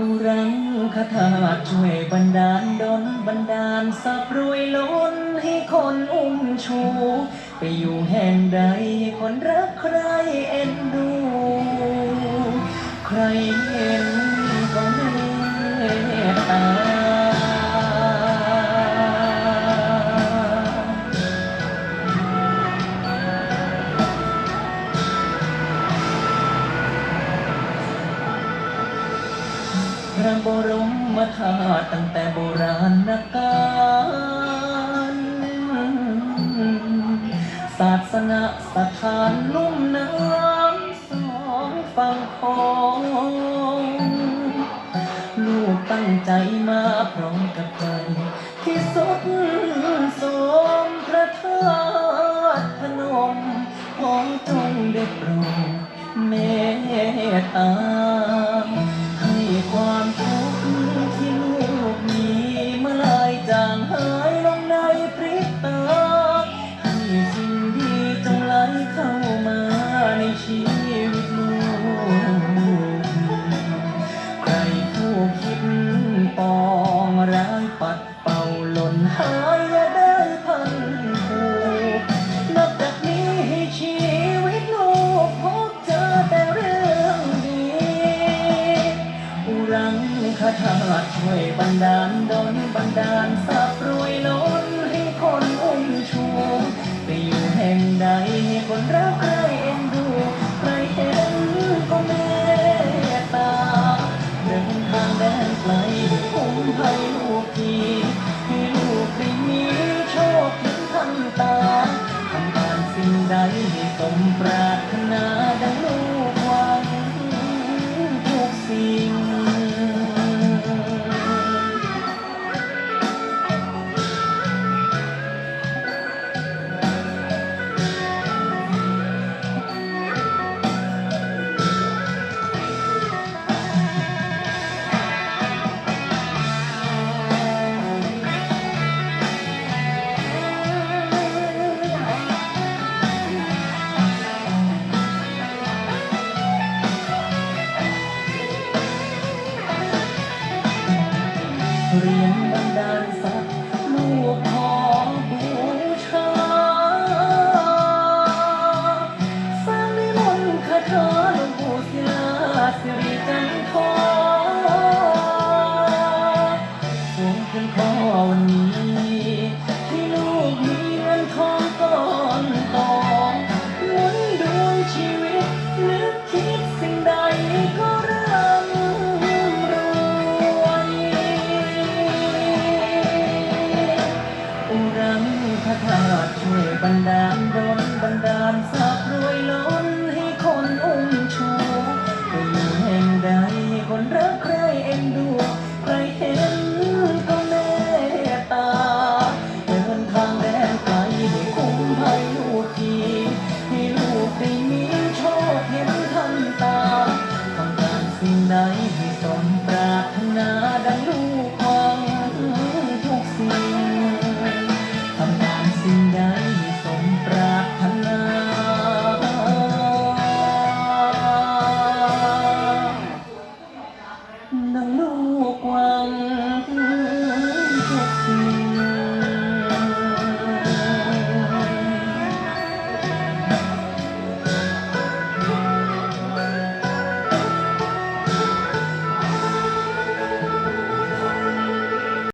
อุรังคาถาช่วยบันดาลดนบันดาลสับรวยล้นให้คนอุ้มชู ไปอยู่แห่งใดให้คนรักใครเอ็นดู ใครเห็นก็เมตตา ระบรมธาตุตั้งแต่โบราณกาลศาสนาสถานลุ่มน้ำสองฝั่งของลูกตั้งใจมาพร้อมกับใจที่สุด คาถาช่วยบันดาลดนบันดาลสับรวยล้น เรียนบันดาลสักลูกขอบูชาสร้างใมนต์คาถาหลวงปู่ศิลาสิริจันทร์ทอง